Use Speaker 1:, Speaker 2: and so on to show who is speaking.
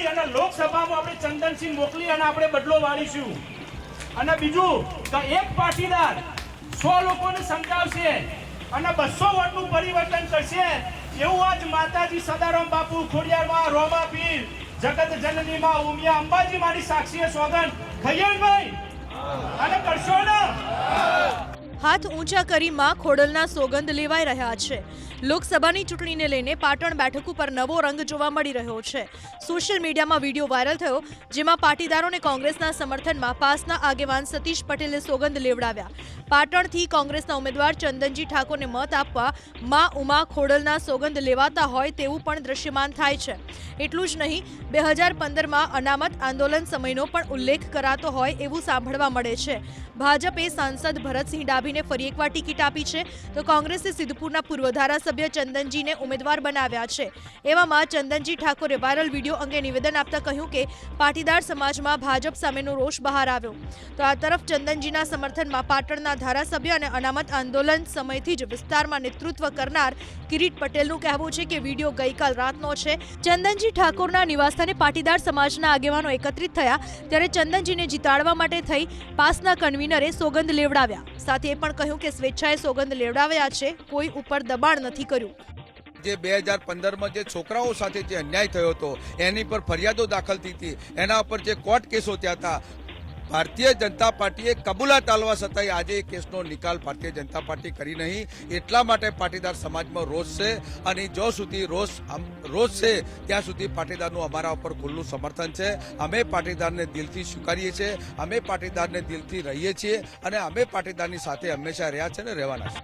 Speaker 1: કરી અને લોકસભામાં આપણે ચંદનસિંહ મોકલી અને આપણે બદલો વાળીશું. અને બીજું કે એક પાટીદાર સો લોકોને સમજાવશે અને બસો વોટનું પરિવર્તન કરશે એવું આજ માતાજી સદારામ બાપુ ખોડિયારમાં રોમા પીર, જગત જનનીમાં ઉમિયા અંબાજી મારી સાક્ષીએ સ્વાગત. ખૈયણભાઈ અને કરશો ને?
Speaker 2: હાથ ઊંચા કરી માં ખોડલના સોગંદ લેવાઈ રહ્યા છે. લોકસભાની ચૂંટણીને લઈને પાટણ બેઠક ઉપર નવો રંગ જોવા મળી રહ્યો છે. સોશિયલ મીડિયામાં વીડિયો વાયરલ થયો, જેમાં પાટીદારોને કોંગ્રેસના સમર્થનમાં પાસના આગેવાન સતીશ પટેલે સોગંદ લેવડાવ્યા. પાટણથી કોંગ્રેસના ઉમેદવાર ચંદનજી ઠાકોરને મત આપવા માં ઉમા ખોડલના સોગંદ લેવાતા હોય તેવું પણ દ્રશ્યમાન થાય છે. એટલું જ નહીં, બે હજાર પંદરમાં અનામત આંદોલન સમયનો પણ ઉલ્લેખ કરાતો હોય એવું સાંભળવા મળે છે. ભાજપે સાંસદ ભરતસિંહ ડાભીને ફરી એકવાર ટિકિટ આપી છે. તો કોંગ્રેસે સિદ્ધપુરના પૂર્વ ધારાસભ્ય ચંદનજીને ઉમેદવાર બનાવ્યા છે. એવામાં ચંદનજી ઠાકોરે વાયરલ વીડિયો અંગે નિવેદન આપતા કહ્યું કે, પાટીદાર સમાજમાં ભાજપ સામેનો રોષ બહાર આવ્યો. તો આ તરફ ચંદનજીના સમર્થનમાં પાટણના ધારાસભ્ય અને અનામત આંદોલન સમયથી જ વિસ્તારમાં નેતૃત્વ કરનાર કિરીટ પટેલનું કહેવું છે કે, વીડિયો ગઈકાલ રાતનો છે. ચંદનજી ઠાકોરના નિવાસસ્થાને પાટીદાર સમાજના આગેવાનો એકત્રિત થયા, ત્યારે ચંદનજીને જીતાડવા માટે થઈ પાસના કન્વીનરે સોગંદ લેવડાવ્યા. સાથે એ પણ કહ્યું કે સ્વેચ્છાએ સોગંદ લેવડાવ્યા છે, કોઈ ઉપર દબાણ નથી કર્યું.
Speaker 3: જે બે હજાર પંદરમાં જે છોકરાઓ સાથે જે અન્યાય થયો હતો, એની પર ફરિયાદો દાખલ થઈ હતી. એના ઉપર જે કોર્ટ કેસો થયા હતા ભારતીય જનતા પાર્ટીએ કબૂલાત આલવા છતાંય આજે એ કેસનો નિકાલ ભારતીય જનતા પાર્ટી કરી નહીં. એટલા માટે પાટીદાર સમાજમાં રોષ છે અને જો સુધી રોષ રોષ છે, ત્યાં સુધી પાટીદારનું અમારા ઉપર ખુલ્લું સમર્થન છે. અમે પાટીદારને દિલથી સ્વીકારીએ છીએ, અમે પાટીદારને દિલથી રહીએ છીએ અને અમે પાટીદારની સાથે હંમેશા રહ્યા છે ને રહેવાના છે